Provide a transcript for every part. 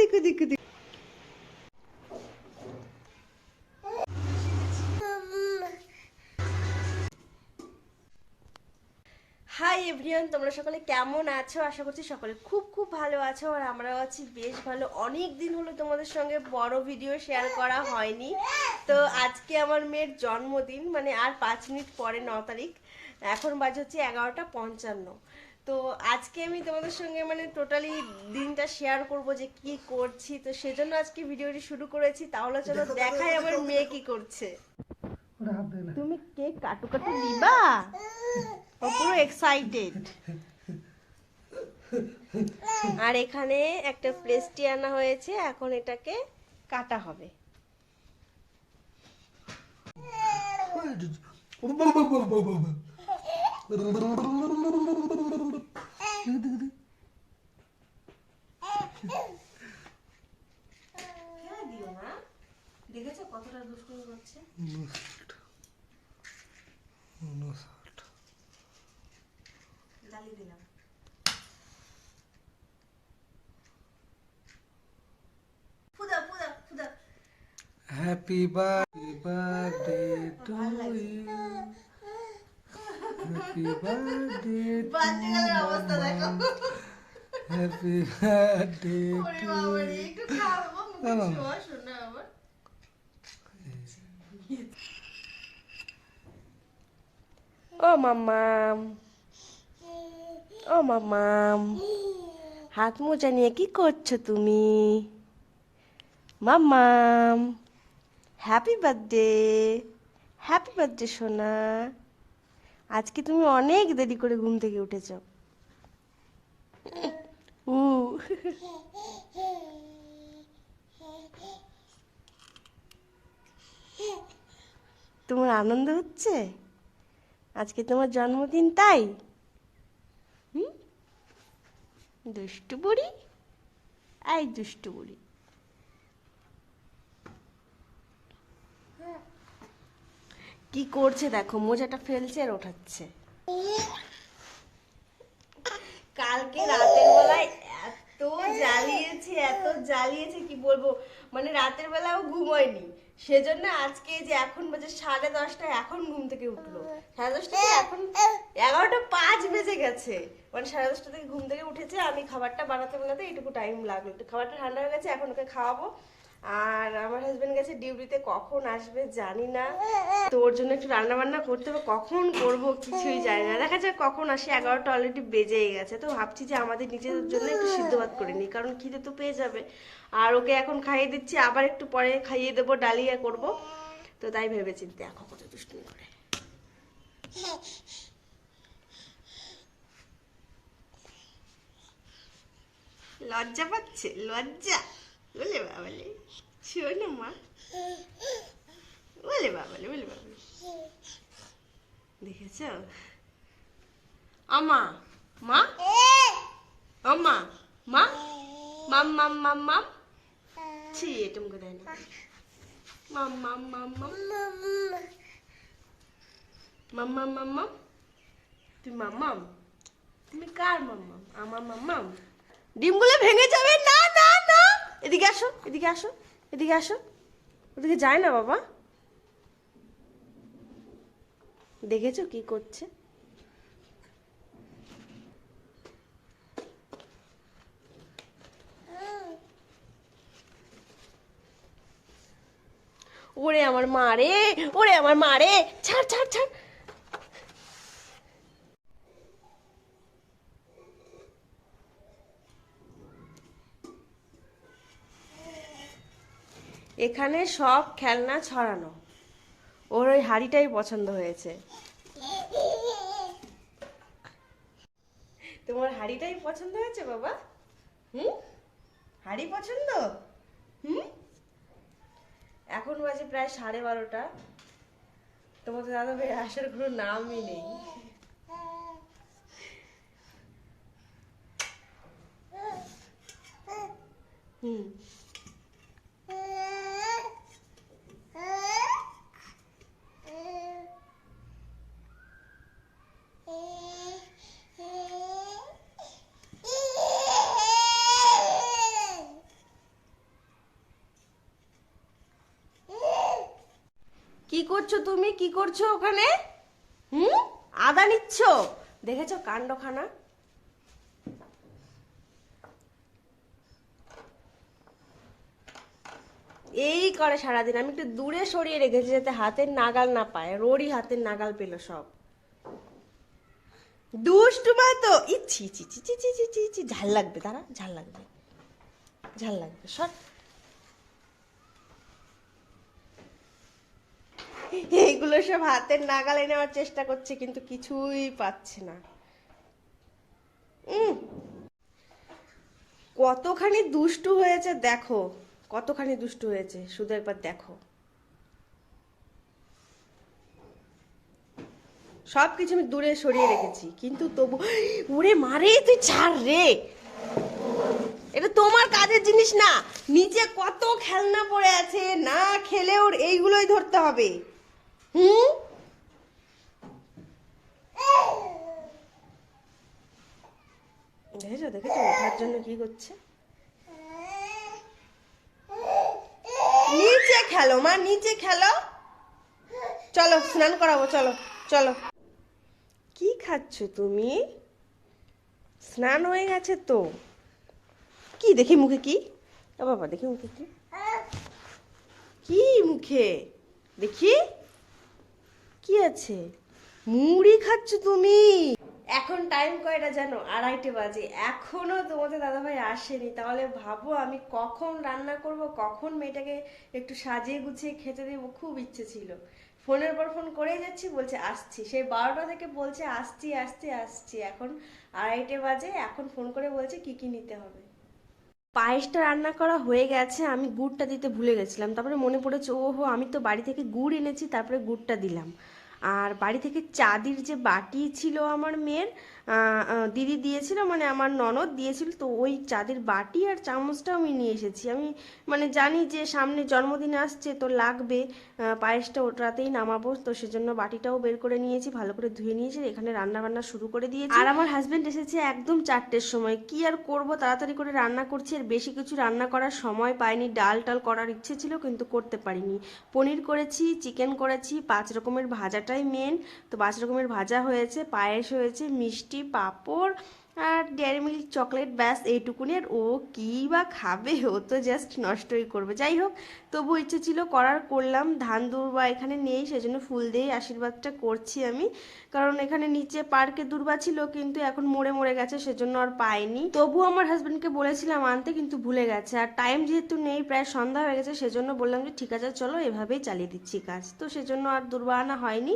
দেখো দেখো দেখো হাই এভরিওয়ান তোমরা সকলে কেমন আছো? আশা করছি সকলে খুব খুব ভালো আছো, আর আমরাও আছি বেশ ভালো। অনেক দিন হলো তোমাদের সঙ্গে বড় ভিডিও শেয়ার করা হয়নি। তো আজকে আমার মেয়ের জন্মদিন মানে আর পাঁচ মিনিট পরে ন তারিখ। এখন বাজে হচ্ছে এগারোটা পঞ্চান্ন। তো আজকে আমি তোমাদের সঙ্গে মানে টোটালি দিনটা শেয়ার করব যে কি করছি তো সেজন্য আজকে ভিডিওটি শুরু করেছি তাহলে চলো দেখাই আমার মেয়ে কি করছে তুমি কেক কাটু কাটু দিবা ও পুরো এক্সাইটেড আর এখানে একটা প্লেসটি আনা হয়েছে এখন এটাকে কাটা হবে দিও না দেখেছ দিলাম ফুদা ফুদা ফুদা happy birthday birthday to you happy birthday বাচ্চাগুলোর অবস্থা দেখো হ্যাপি বার্থডে টু একটু খাওয়াবো মুখে শোনা আমার। ও মাম্মাম ও মাম্মাম হাত মোজা নিয়ে কি করছ তুমি মাম্মাম হ্যাপি বার্থডে হ্যাপি বার্থডে সোনা আজকে তুমি অনেক দেরি করে ঘুম থেকে উঠেছ। উ। তোমার আনন্দ হচ্ছে? আজকে তোমার জন্মদিন, তাই? দুষ্টু বুড়ি? আই দুষ্টু বুড়ি। কি করছে দেখো, মোজাটা ফেলছে আর ওঠাচ্ছে। কালকে রাতের বেলায় এত জ্বালিয়েছে এত জ্বালিয়েছে, কি বলব? মানে রাতের বেলাও ঘুমোয়নি। সেজন্য আজকে যে এখন বাজে সাড়ে দশটা এখন ঘুম থেকে উঠল। সাড়ে দশটা এখন এগারোটা পাঁচ বেজে গেছে। মানে সাড়ে দশটা থেকে ঘুম থেকে উঠেছে, আমি খাবারটা বানাতে বানাতে এইটুকু টাইম লাগল। খাবারটা ঠান্ডা হয়ে গেছে, এখন ওকে খাওয়াবো। আর আমার হাজবেন্ড গেছে ডিউটিতে কখন আসবে জানি না। তো ওর জন্য একটু রান্না বান্না করতে হবে, কখন করব কিছুই জানি না। দেখা যাক কখন আসে, এগারোটা অলরেডি বেজেই গেছে। তো ভাবছি যে আমাদের নিজেদের জন্য একটু সিদ্ধ ভাত করে নিই, কারণ খিদে তো পেয়ে যাবে। আর ওকে এখন খাইয়ে দিচ্ছি, আবার একটু পরে খাইয়ে দেবো, ডালিয়া করব। তো তাই ভেবে চিন্তে দেখো কত দুষ্টুমি করে। লজ্জা পাচ্ছে, লজ্জা। বলে বাবালে শোনো মা বলে বাবালে বলে বাবালে দেখেছ আমা মা আমা মা মাম মাম মাম মাম ছি মুখে দেয় না মাম মাম মাম মাম মাম মাম মাম মাম তুমি মাম্মাম তুমি কার মাম্মাম আমার মাম্মাম ডিমগুলো ভেঙে যাবে না এদিকে আসো এদিকে আসো এদিকে আসো। ওদিকে যায় না বাবা। দেখেছ কি করছে? ওরে আমার মা রে, ওরে আমার মা রে। ছাড় ছাড় ছাড়। এখানে সব খেলনা ছড়ানো। ওর ওই হাড়িটাই পছন্দ হয়েছে। তোমার হাড়িটাই পছন্দ হয়েছে বাবা? হুম? হাড়ি পছন্দ? হুম? এখন বাজে প্রায় সাড়ে বারোটা। তোমাদের দাদা ভাই আসার কোনো নামই নেই। হুম। করছ তুমি? কি করছ ওখানে? হুম? আদা নিচ্ছ? দেখেছ কাণ্ডখানা? এই করে সারাদিন। আমি একটু দূরে সরিয়ে রেখেছি যাতে হাতের নাগাল না পায়। রোরই হাতের নাগাল পেল সব। দুষ্টু মা তো! ইচ্ছি চি চি চি চি ঝাল লাগবে তারা ঝাল লাগবে। ঝাল লাগবে। সর। এইগুলো সব হাতের নাগালে নেওয়ার চেষ্টা করছে, কিন্তু কিছুই পাচ্ছে না। কতখানি দুষ্টু হয়েছে দেখো, কতখানি দুষ্টু হয়েছে, শুধু একবার দেখো। সব কিছু আমি দূরে সরিয়ে রেখেছি, কিন্তু তবু, ওরে মারে, তুই ছাড় রে। এটা তোমার কাজের জিনিস না, নিচে কত খেলনা পড়ে আছে, না খেলে ওর এইগুলোই ধরতে হবে। হুম দেখেছ দেখেছ, ওঠার জন্য কি করছে? নিচে খেলো, মা, নিচে খেলো। চলো, স্নান করাবো, চলো চলো। কি খাচ্ছ তুমি? স্নান হয়ে গেছে তো। কি, দেখি মুখে কি? বাবা, দেখি মুখে কি। কি মুখে? দেখি। কি আছে? মুড়ি খাচ্ছ তুমি? এখন টাইম কয়টা জানো? আড়াইটে বাজে। এখনও তোমাদের দাদাভাই আসেনি। তাহলে ভাবো আমি কখন রান্না করব কখন মেয়েটাকে একটু সাজিয়ে গুছিয়ে খেতে দেবো খুব ইচ্ছে ছিল। ফোনের পর ফোন করেই যাচ্ছি বলছে আসছি। সেই বারোটা থেকে বলছে আসছি আসছি আসছি। এখন আড়াইটে বাজে এখন ফোন করে বলছে কি কি নিতে হবে। পায়েসটা রান্না করা হয়ে গেছে আমি গুড়টা দিতে ভুলে গেছিলাম। তারপরে মনে পড়েছে ওহো আমি তো বাড়ি থেকে গুড় এনেছি তারপরে গুড়টা দিলাম। আর বাড়ি থেকে চাঁদির যে বাটি ছিল আমার মেয়ের দিদি দিয়েছিল মানে আমার ননদ দিয়েছিল, তো ওই চাঁদের বাটি আর চামচটা আমি নিয়ে এসেছি। আমি মানে জানি যে সামনে জন্মদিন আসছে, তো লাগবে পায়েসটা ওটাতেই নামাবো, তো সেজন্য বাটিটাও বের করে নিয়েছি, ভালো করে ধুয়ে নিয়েছি এখানে রান্না বান্না শুরু করে দিয়েছি। আর আমার হাজবেন্ড এসেছে একদম চারটের সময়। কি আর করব, তাড়াতাড়ি করে রান্না করছি, আর বেশি কিছু রান্না করার সময় পাইনি, ডাল টাল করার ইচ্ছে ছিল, কিন্তু করতে পারিনি। পনির করেছি, চিকেন করেছি, পাঁচ রকমের ভাজাটাই মেন তো পাঁচ রকমের ভাজা হয়েছে পায়েস হয়েছে মিষ্টি পাঁপড় আর ডেয়ারি মিল্ক চকলেট ব্যাস এইটুকুনি। আর ও কী বা খাবে? ও তো জাস্ট নষ্টই করবে। যাই হোক, তবু ইচ্ছে ছিল করার, করলাম। ধান দুর্বা এখানে নেই, সেজন্য ফুল দিয়েই আশীর্বাদটা করছি আমি। কারণ এখানে নিচে পার্কে দুর্বা ছিল, কিন্তু এখন মরে মরে গেছে, সেজন্য আর পাইনি। তবু আমার হাজব্যান্ডকে বলেছিলাম আনতে, কিন্তু ভুলে গেছে। আর টাইম যেহেতু নেই, প্রায় সন্ধ্যা হয়ে গেছে, সেজন্য বললাম যে, ঠিক আছে, চলো, এভাবেই চালিয়ে দিচ্ছি কাজ। তো সেজন্য আর দুর্বা আনা হয়নি।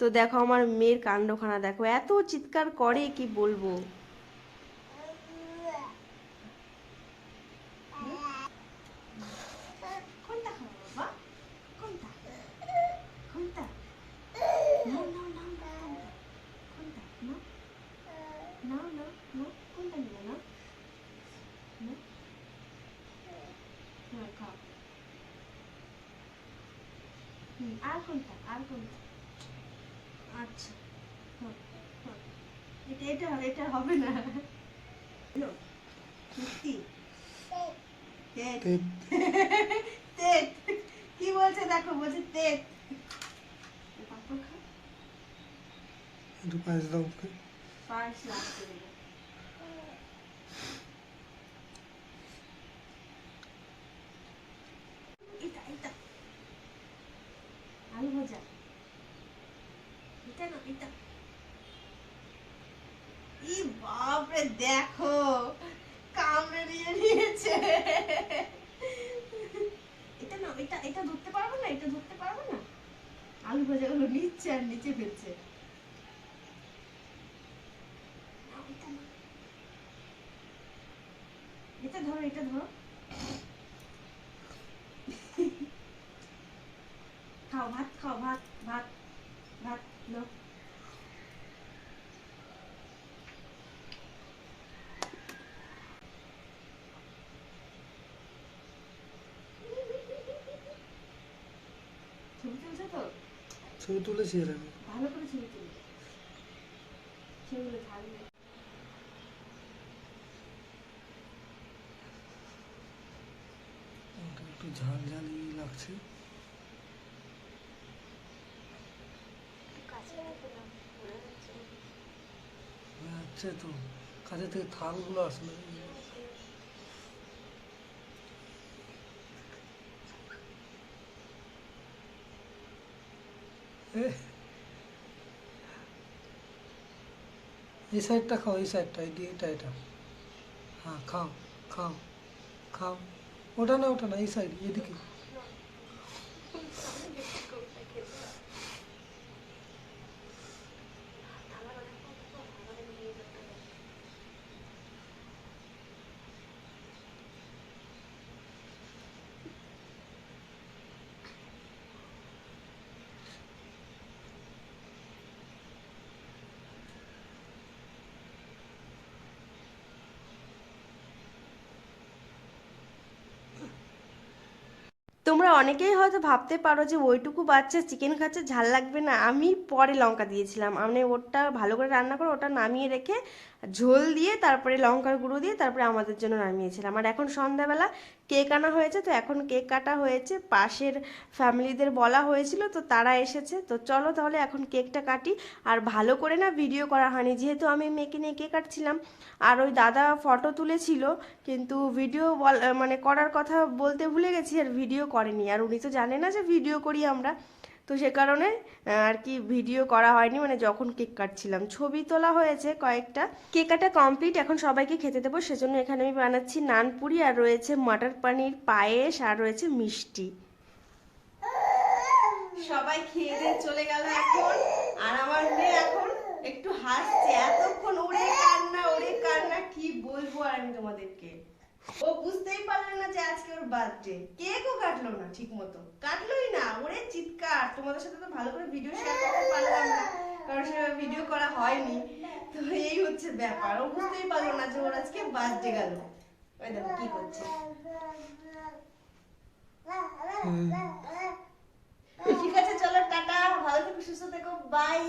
তো দেখো আমার মেয়ের কাণ্ডখানা, দেখো, এত চিৎকার করে, কি বলব? হ্যাঁ খাও হুম আর কোনটা আর কোনটা আচ্ছা এটা এটা এটা হবে না মিষ্টি তেত কি বলছে দেখো বলছে তেত পায়েস দাও পায়েস লাগবে রে। এটা এটা আলু ভাজা এটা না এটা ই বাপরে দেখো কামড়ে নিয়ে নিয়েছে এটা না এটা এটা ধরতে পারব না এটা ধরতে পারব না আলু ভাজাগুলো নিচ্ছে আর নিচে ফেলছে। ছবি তুলেছি এর আমি। ভালো করে ছবি তুলেছি সেগুলো ঝাড়লে একটু ঝাল ঝালই লাগছে। আচ্ছা তো। কাছে থেকে থালগুলো আসলে। এই সাইডটা খাও, এই সাইডটা, এই এটা এটা। হ্যাঁ খাও খাও খাও। ওটা না ওটা না, এই সাইড, এদিকে। তোমরা অনেকেই হয়তো ভাবতে পারো যে ওইটুকু বাচ্চা চিকেন খাচ্ছে, ঝাল লাগবে না। আমি পরে লঙ্কা দিয়েছিলাম। আমি ওটা ভালো করে রান্না করে ওটা নামিয়ে রেখে ঝোল দিয়ে, তারপরে লঙ্কার গুঁড়ো দিয়ে, তারপরে আমাদের জন্য নামিয়েছিলাম। আর এখন সন্ধ্যাবেলা কেক আনা হয়েছে, তো এখন কেক কাটা হয়েছে। পাশের ফ্যামিলিদের বলা হয়েছিল, তো তারা এসেছে। তো চলো তাহলে এখন কেকটা কাটি। আর ভালো করে না ভিডিও করা হয়নি, যেহেতু আমি মেয়েকে নিয়ে কেক কাটছিলাম। আর ওই দাদা ফটো তুলেছিল, কিন্তু ভিডিও মানে করার কথা বলতে ভুলে গেছি, আর ভিডিও করেনি। আর উনি তো জানে না যে ভিডিও করি আমরা। তো সে কারণে আর কি ভিডিও করা হয়নি মানে যখন কেক কাটছিলাম। ছবি তোলা হয়েছে কয়েকটা। কেক কাটা কমপ্লিট এখন সবাইকে খেতে দেবো, সেজন্য এখানে আমি বানাচ্ছি নানপুরি আর রয়েছে মটর পনির পায়েস, আর রয়েছে মিষ্টি। সবাই খেয়ে দিয়ে চলে গেল এখন, আর আমার মেয়ে এখন একটু হাসছে, এতক্ষণ ওরে কান্না ওরে কান্না, কি বলব আর আমি তোমাদেরকে? ও বুঝতেই যে আজকে ওর বার্থডে কেকও কাটলো না ঠিক মতো কাটলোই না ওরে চিৎকার। তোমাদের সাথে তো ভালো করে ভিডিও শেয়ার করতে পারলাম না। কারণ সেভাবে ভিডিও করা হয়নি। তো এই হচ্ছে ব্যাপার। ও বুঝতেই পারল না যে ওর আজকে বার্থডে গেল। ওই দেখো কি করছে। ঠিক আছে চলো টাটা। ভালো থেকো সুস্থ থেকো। বাই